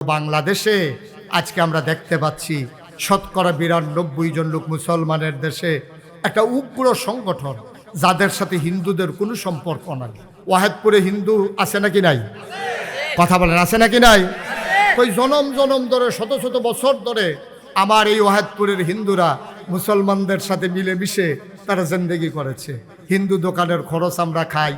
বাংলাদেশে আজকে আমরা দেখতে পাচ্ছি শতকরা বিরানব্বই জন লোক মুসলমানের দেশে একটা উগ্র সংগঠন, যাদের সাথে হিন্দুদের কোনো সম্পর্ক নাই। ওয়াহেদপুরে হিন্দু আছে নাকি নাই? কথা বলেন, আছে নাকি নাই? ওই জনম জনম ধরে, শত শত বছর ধরে আমার এই ওয়াহেদপুরের হিন্দুরা মুসলমানদের সাথে মিলেমিশে তারা জিন্দেগি করেছে। হিন্দু দোকানের খরচ আমরা খাই,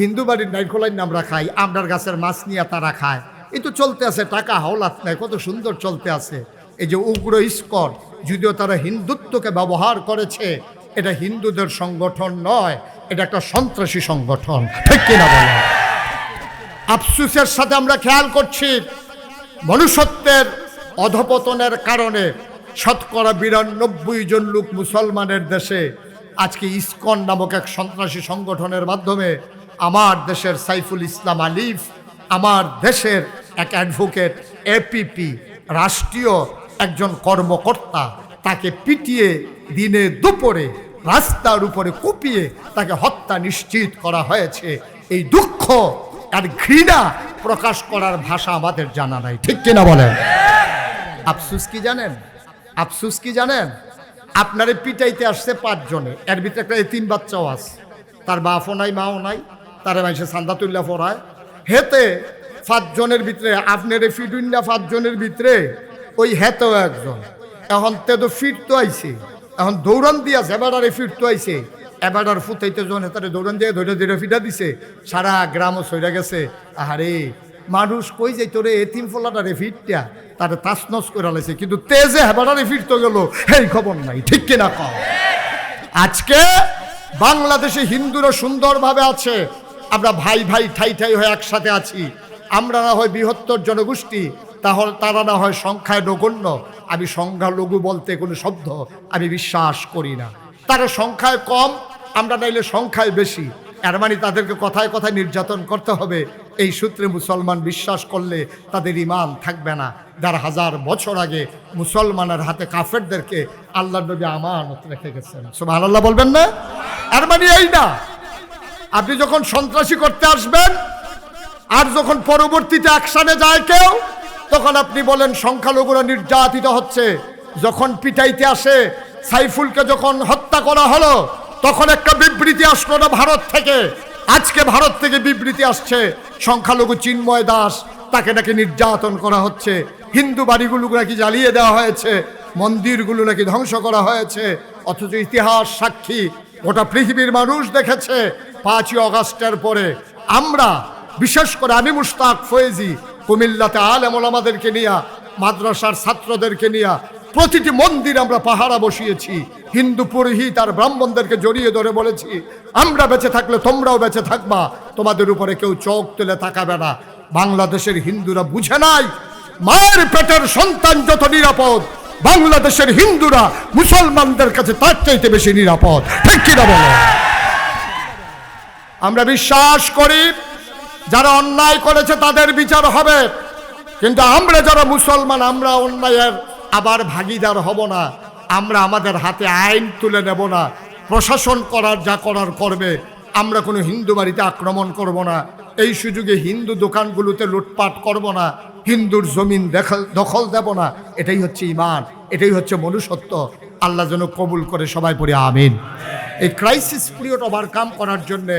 হিন্দু বাড়ির নাইখোলাইন আমরা খাই, আমরার গাছের মাছ নিয়ে তারা খায়। এই তো চলতে আছে, টাকা হাওলাত নাই, কত সুন্দর চলতে আছে। এই যে উগ্র ইস্কর যদিও তারা হিন্দুত্বকে ব্যবহার করেছে, এটা হিন্দুদের সংগঠন নয়, এটা একটা সন্ত্রাসী সংগঠন, ঠিক কিনা বলে? আফসুসের সাথে আমরা খেয়াল করছি, মনুষ্যত্বের অধপতনের কারণে শতকরা বিরানব্বই জন লোক মুসলমানের দেশে, আজকে ইসকন নামক এক সন্ত্রাসী সংগঠনের মাধ্যমে আমার দেশের সাইফুল ইসলাম আলিফ আমার দেশের এক অ্যাডভোকেট এপিপি রাষ্ট্রীয় একজন কর্মকর্তা, তাকে পিটিয়ে দিনে দুপুরে রাস্তার উপরে কুপিয়ে তাকে হত্যা নিশ্চিত করা হয়েছে। এই দুঃখ, আর ঘৃণা প্রকাশ করার ভাষা আমাদের জানা নাই। ঠিক কিনা বলেন? আফসুস কি জানেন? আফসুস কি জানেন? আপনারে পিটাইতে আসছে পাঁচজনে। এর ভিতরে একটা তিন বাচ্চাও আছে। তার বাপও নাই, মাও নাই। তারা মাইসে সান্দা তুল্লা পড়ায়। হেতে পাঁচজনের ভিতরে, আপনার ফিটুন্না পাঁচজনের ভিতরে, ওই হেতেও একজন। এখন তে তো ফিট তো আইছে। এখন দৌড়ান দিয়া এবারে ফিট তো আইছে। এবার ফুটাইতে জন হেতারে দৌড়ান দিয়ে ধরে ধরে ফিটা দিছে, সারা গ্রামও সইরা গেছে। আহারে, মানুষ কই যাই তোরে এতিম ফোলাটারে ফিটটা তারে তাসনস করে লাইছে। কিন্তু তেজে হেবাটারে ফিরতে গেল এই খবর নাই। ঠিক কিনা কম আজকে বাংলাদেশে হিন্দুরা সুন্দরভাবে আছে আমরা ভাই ভাই ঠাই ঠাই হয়ে একসাথে আছি। আমরা না হয় বৃহত্তর জনগোষ্ঠী, তাহলে তারা না হয় সংখ্যায় নগণ্য। আমি সংখ্যালঘু বলতে কোনো শব্দ, আমি বিশ্বাস করি না। তারা সংখ্যায় কম, আমরা নাইলে সংখ্যায় বেশি। এর মানে তাদেরকে কথায় কথায় নির্যাতন করতে হবে। এই সূত্রে মুসলমান বিশ্বাস করলে তাদের ইমান থাকবে না। যারা হাজার বছর আগে মুসলমানের হাতে কাফেরদেরকে আল্লাহ নবী আমানত রেখে গেছেন। সুবহান আল্লাহ বলবেন না? এর মানে এই না আপনি যখন সন্ত্রাসী করতে আসবেন, আর যখন পরবর্তীতে অ্যাকশনে যায় কেউ, তখন আপনি বলেন সংখ্যালঘুরা নির্যাতিত হচ্ছে। যখন পিটাইতে আসে, সাইফুলকে যখন হত্যা করা হলো, তখন একটা বিবৃতি আসলো না ভারত থেকে। আজকে ভারত থেকে বিবৃতি আসছে, সংখ্যালঘু চিন্ময় দাস, তাকে নাকি নির্যাতন করা হচ্ছে। হিন্দু বাড়িগুলো নাকি জ্বালিয়ে দেওয়া হয়েছে, মন্দিরগুলো নাকি ধ্বংস করা হয়েছে, অথচ ইতিহাস সাক্ষী গোটা পৃথিবীর মানুষ দেখেছে পাঁচই অগাস্টের পরে। আমরা, বিশেষ করে আমি মুশতাক ফয়েজি, কুমিল্লাতে আলেম আমাদেরকে নিয়ে, মাদ্রাসার ছাত্রদেরকে নিয়ে, প্রতিটি মন্দির আমরা পাহারা বসিয়েছি, হিন্দু পুরোহিত আর ব্রাহ্মণদেরকে জড়িয়ে ধরে বলেছি, আমরা বেঁচে থাকলে তোমরাও বেঁচে থাকবা, তোমাদের উপরে কেউ চোখ তুলে তাকাবে না। বাংলাদেশের হিন্দুরা বুঝে নাই, মায়ের পেটের সন্তান যত নিরাপদ বাংলাদেশের হিন্দুরা মুসলমানদের কাছে তার চাইতে বেশি নিরাপদ। ঠিক কিনা বলো? আমরা বিশ্বাস করি, যারা অন্যায় করেছে তাদের বিচার হবে। কিন্তু আমরা যারা মুসলমান, আমরা অন্যায়ের আবার ভাগিদার হব না। আমরা আমাদের হাতে আইন তুলে নেব না। প্রশাসন করার যা করার করবে, আমরা কোনো হিন্দু বাড়িতে আক্রমণ করব না। এই সুযোগে হিন্দু দোকানগুলোতে লুটপাট করব না। হিন্দুর জমিন দখল দখল দেব না, এটাই হচ্ছে ইমান এটাই হচ্ছে মনুষ্যত্ব। আল্লাহ যেন কবুল করে সবাই পড়ে, আমিন। এই ক্রাইসিস পিরিয়ড ওভারকাম করার জন্যে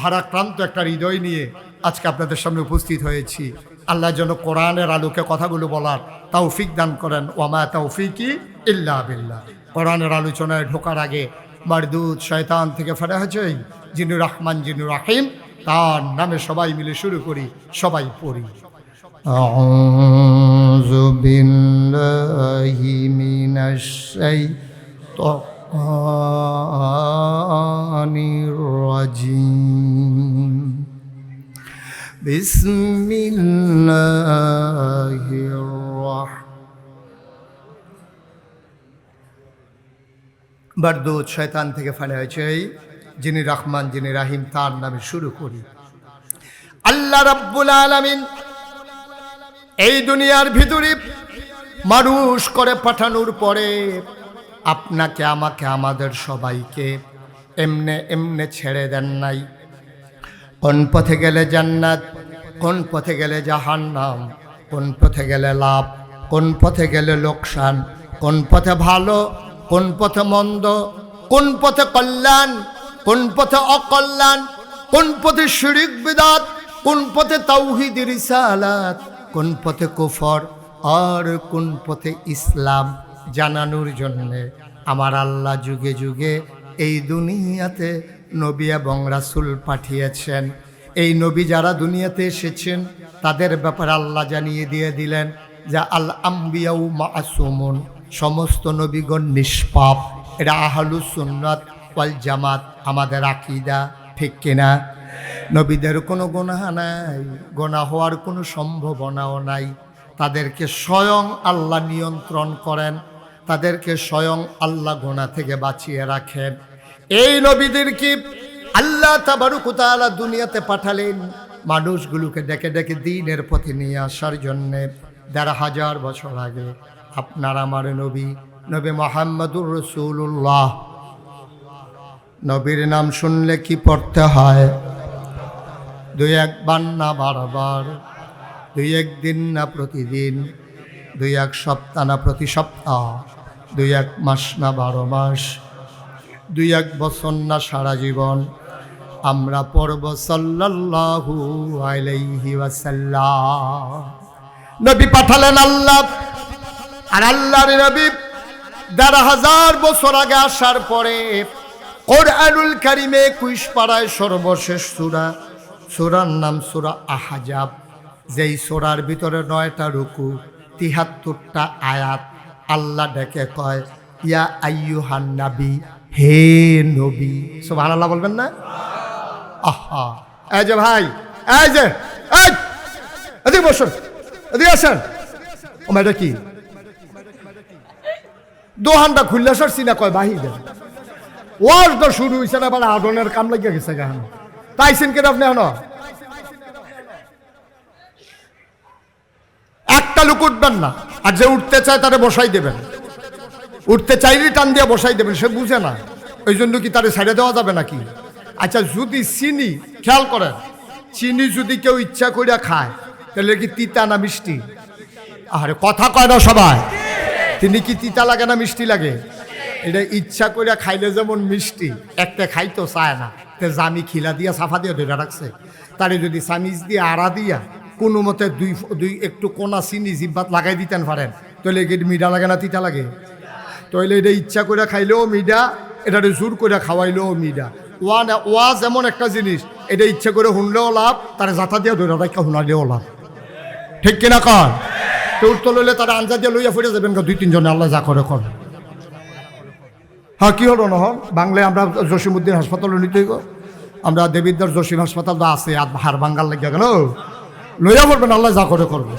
ভারাক্রান্ত একটা হৃদয় নিয়ে আজকে আপনাদের সামনে উপস্থিত হয়েছি। আল্লাহ যেন কোরআনের আলোকে কথাগুলো বলার তৌফিক দান করেন। ওমা তৌফিকি ইল্লা বিল্লাহ। কোরআনের আলোচনায় ঢোকার আগে মারদুদ শয়তান থেকে ফেরা হয়েছে জিনু রহমান জিনু রাহিম, তার নামে সবাই মিলে শুরু করি, সবাই পড়ি। أعوذ بالله من الشيطان الرجيم بسم الله الرحمن বারদুদ শয়তান থেকে ফানে হয়েছে এই যিনি রহমান যিনি রাহিম তার নামে শুরু করি আল্লাহ রাব্বুল আলামিন এই দুনিয়ার ভিতরে মানুষ করে পাঠানোর পরে আপনাকে আমাকে আমাদের সবাইকে এমনে এমনে ছেড়ে দেন নাই কোন পথে গেলে জান্নাত কোন পথে গেলে জাহান্নাম কোন পথে গেলে লাভ কোন পথে গেলে লোকসান কোন পথে ভালো কোন পথে মন্দ কোন পথে কল্যাণ কোন পথে অকল্যাণ কোন পথে শিরিক বিদাত কোন পথে তাওহিদ রিসালাত কোন পথে কুফর আর কোন পথে ইসলাম জানানোর জন্যে। আমার আল্লাহ যুগে যুগে এই দুনিয়াতে নবী এবং রাসুল পাঠিয়েছেন। এই নবী যারা দুনিয়াতে এসেছেন, তাদের ব্যাপারে আল্লাহ জানিয়ে দিয়ে দিলেন যা, আল আম্বিয়াউ মাসুমুন, সমস্ত নবীগণ নিষ্পাপ। এটা আহলু সুন্নাত ওয়াল জামাত। আমাদের আকিদা ঠিক কিনা? নবীদের কোনো গোনা নাই গোনা হওয়ার কোনো সম্ভাবনাও নাই। তাদেরকে স্বয়ং আল্লাহ নিয়ন্ত্রণ করেন, তাদেরকে স্বয়ং আল্লাহ গোনা থেকে বাঁচিয়ে রাখেন। এই নবীদের কি আল্লাহ তাবারুকুতালা দুনিয়াতে পাঠালেন? মানুষগুলোকে ডেকে ডেকে দিনের পথে নিয়ে আসার জন্যে। দেড় হাজার বছর আগে আপনার আমার নবী নবী মোহাম্মদুর রসুল্লাহ নবীর নাম শুনলে কি পড়তে হয়? দুই একবার না বারবার, দুই একদিন না প্রতিদিন, দুই এক সপ্তাহ না প্রতি সপ্তাহ, দুই এক মাস না বারো মাস, দুই এক বছর না সারা জীবন। আমরা পড়ব সাল্লাল্লাহু আলাইহি ওয়াসাল্লাম। নবী পাঠালেন আল্লাহ, আর আল্লাহর নবী দেড় হাজার বছর আগে আসার পরে কোরআনুল কারিমে কুইশ পাড়ায় সর্বশেষ সুরা সুরার নাম সুরা আহাজাব। যেই সুরার ভিতরে নয়টা রুকু, তিহাত্তরটা আয়াত আল্লাহ ডেকে কয়, ইয়া আইয়ুহান নাবি, হে নবী। সুবহানাল্লাহ বলবেন না? আহা। এই যে ভাই, এই যে এদিকে বসুন, এদিকে আসেন। ও এটা কি? দোহানটা খুললে সর সিনা কয় বাহি দেন ওয়াজ তো শুরু হয়েছে না আদনের কাম লাগিয়ে গেছে গান তাইছেন কেন আপনি এখন একটা লোক উঠবেন না, আর যে উঠতে চায় তারে বসাই দেবেন। উঠতে চাইলেই টান দিয়ে বসাই দেবেন, সে বুঝে না। ওই জন্য কি তারে ছেড়ে দেওয়া যাবে নাকি? আচ্ছা যদি চিনি, খেয়াল করেন, চিনি যদি কেউ ইচ্ছা করিয়া খায়, তাহলে কি তিতা না মিষ্টি? আরে, কথা কয় না সবাই। তিনি কি তিতা লাগে না মিষ্টি লাগে? এটা ইচ্ছা করিয়া খাইলে যেমন মিষ্টি একটা খাইতো চায় না। তে জামি খিলা দিয়া সাফা দিয়া ধরে রাখছে। তারে যদি সামিজ দিয়ে আড়া দিয়া কোনো মতে দুই দুই একটু কোনা চিনি জিব্বাত লাগাই দিতেন পারেন। তাহলে কি মিডা লাগে না তিতা লাগে। তাহলে এটা ইচ্ছা করে খাইলেও মিডা এটা জোর করে খাওয়াইলেও মিডা ওয়া না ওয়া যেমন একটা জিনিস, এটা ইচ্ছা করে শুনলেও লাভ, তার জাতা দিয়ে ধরে রাখা শুনালেও লাভ। ঠিক কিনা কর তোর তো লইলে তারা আঞ্জা দিয়ে লইয়া ফুটে যাবেন দুই তিনজনে, আল্লাহ যা করে কর। হ্যাঁ কি হলো নহন বাংলায় আমরা জসিমুদ্দিন হাসপাতালে নিতে আমরা দেবীদার জসিম হাসপাতাল তো আছে, আর হার বাঙ্গাল লাগিয়া গেল। লইয়া পড়বেন আল্লাহ যা করে করবে।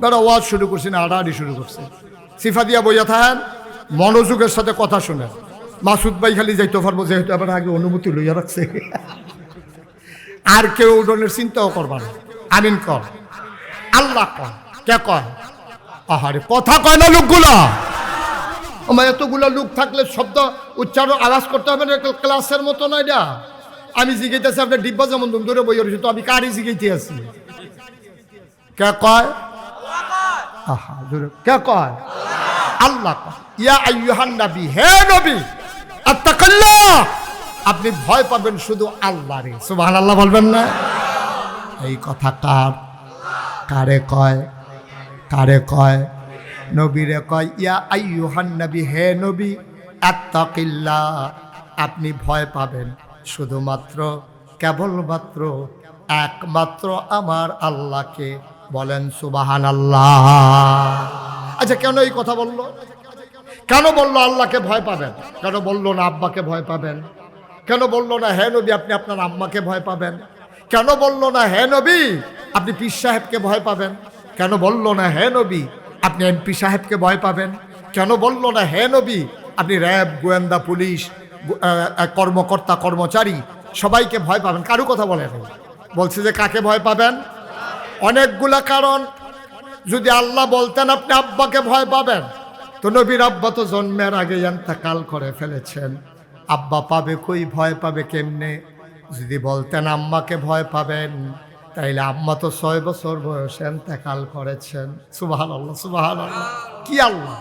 বেড়া ওয়াজ শুরু করছি না, আড়াআড়ি শুরু করছে। সিফা দিয়া বইয়া থাকেন, মনোযোগের সাথে কথা শুনেন। মাসুদ ভাই খালি যাইতে পারব, যেহেতু আবার আগে অনুমতি লইয়া রাখছে। আর কেউ উডনের চিন্তাও করবা না। আমিন কর। আল্লাহ কর। কে কয় আহারে, কথা কয় না লোকগুলা। আমার এতগুলো লোক থাকলে শব্দ উচ্চারণ আওয়াজ করতে হবে না ক্লাসের মতো নয় না আমি জিগাইতেছি, আপনার ডিব্বা যেমন দুম ধরে বই রয়েছে, তো আমি কারই জিগাইতে আছি। কে কয়? আহা, জোরে। কে কয়? আল্লাহ ইয়া আইয়ুহান নবী, হে নবী, আত্তাকাল্লাহ। আপনি ভয় পাবেন শুধু আল্লাহরে। সুবহানাল্লাহ বলবেন না? এই কথা কার কারে কয়? কারে কয়? নবীরে কয়, ইয়া আইয়ুহান নবী, হে নবী, আত্তাকিল্লাহ, আপনি ভয় পাবেন। শুধুমাত্র, কেবলমাত্র, একমাত্র আমার আল্লাহকে বলেন সুবাহান আল্লাহ আচ্ছা কেন এই কথা বলল? কেন বলল আল্লাহকে ভয় পাবেন? কেন বলল না আব্বাকে ভয় পাবেন? কেন বলল না, হে নবী, আপনি আপনার আম্মাকে ভয় পাবেন? কেন বলল না, হে নবী, আপনি পীর সাহেবকে ভয় পাবেন? কেন বলল না, হে নবী আপনি এমপি সাহেবকে ভয় পাবেন। কেন বলল না, হে নবী, আপনি র্যাব, গোয়েন্দা, পুলিশ কর্মকর্তা, কর্মচারী, সবাইকে ভয় পাবেন। কারও কথা বলেন? বলছে যে কাকে ভয় পাবেন? অনেকগুলা কারণ। যদি আল্লাহ বলতেন, আপনি আব্বাকে ভয় পাবেন। তো নবীর আব্বা তো জন্মের আগে কাল করে ফেলেছেন। আব্বা পাবে কই? ভয় পাবে কেমনে? যদি বলতেন, আম্মাকে ভয় পাবেন। তাইলে আম্মা তো ছয় বছর বয়সে এন্তেকাল করেছেন। সুবাহান আল্লাহ সুবাহান আল্লাহ কি আল্লাহ?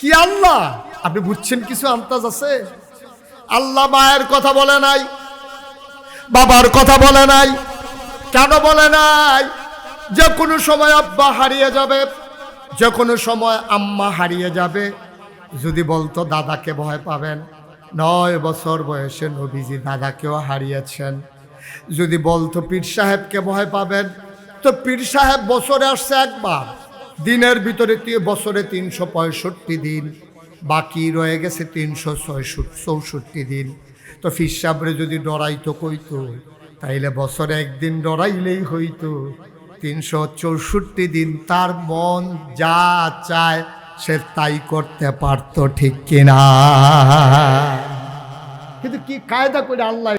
কি আল্লাহ? আপনি বুঝছেন কিছু আন্তাজ আছে? আল্লাহ মায়ের কথা বলে নাই, বাবার কথা বলে নাই, কেন বলে নাই? যে কোনো সময় আব্বা হারিয়ে যাবে, যে কোনো সময় আম্মা হারিয়ে যাবে। যদি বলতো দাদাকে ভয় পাবেন, নয় বছর বয়সে নবীজি দাদাকেও হারিয়েছেন। যদি বলতো পীর সাহেবকে ভয় পাবেন। তো পীর সাহেব বছরে আসছে একবার। দিনের ভিতরে বছরে তিনশো পঁয়ষট্টি দিন। বাকি রয়ে গেছে তিনশো চৌষট্টি দিন। তো ফির সাহেবরে যদি ডরাইতো কইতো, তাইলে বছরে একদিন ডরাইলেই হইতো। তিনশো চৌষট্টি দিন তার মন যা চায়, সে তাই করতে পারতো ঠিক কিনা। কিন্তু কি কায়দা করে আল্লাহ